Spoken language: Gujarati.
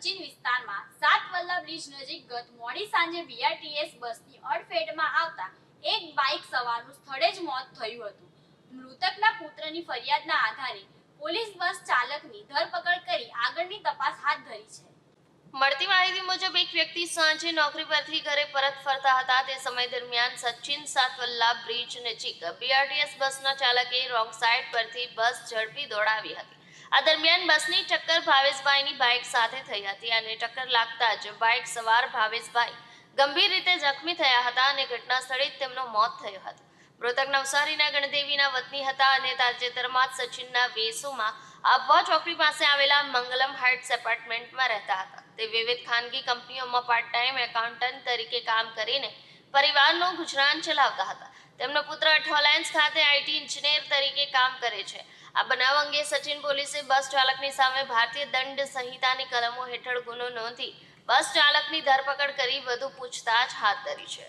સચિન વિસ્તારમાં સાત બ્રિજ નજીક ગત મોડી સાંજે બીઆરટીએસ બસની અડફેટમાં આવતા એક બાઇક સવારનું સ્થળે જ મોત થયું હતું. મૃતકના પુત્રની ફરિયાદના આધારે પોલીસ બસ ચાલકની ધરપકડ કરી આગળની તપાસ હાથ ધરી છે. મળતી માહિતી મુજબ એક વ્યક્તિ સાંજે નોકરી પરથી ઘરે પરત ફરતા હતા. તે સમય દરમિયાન સચિન સાતવલ્લા બ્રિજ નજીક બીઆરટીએસ બસના ચાલકે રોંગ સાઇડ પરથી બસ ઝડપી દોડાવી હતી. આ દરમિયાન બસની ટક્કર ભાવેશભાઈની બાઇક સાથે થઈ હતી અને ટક્કર લાગતા જ બાઇક સવાર ભાવેશભાઈ ગંભીર રીતે જખમી થયા હતા અને ઘટના સ્થળે જ તેમનો મોત થયો હતો. મૃતક નવસારીના ગણદેવીના વતની હતા અને તાજેતરમાં જ સચિનના વેસુમાં આબવા ચોકડી પાસે આવેલા મંગલમ હાઇટ્સ એપાર્ટમેન્ટમાં રહેતા હતા. તે વિવિધ ખાનગી કંપનીઓમાં પાર્ટ ટાઈમ એકાઉન્ટન્ટ તરીકે કામ કરીને પરિવારનું ગુજરાન ચલાવતા હતા. તેમનો પુત્ર અઠોલાયન્સ ખાતે આઈટી ઇન્જિનિયર તરીકે કામ કરે છે. આ બનાવ અંગે સચિન પોલીસે બસ ચાલકની સામે ભારતીય દંડ સંહિતાની કલમો હેઠળ ગુનો નોંધી બસ ચાલકની ધરપકડ કરી વધુ પૂછતાછ હાથ ધરી છે.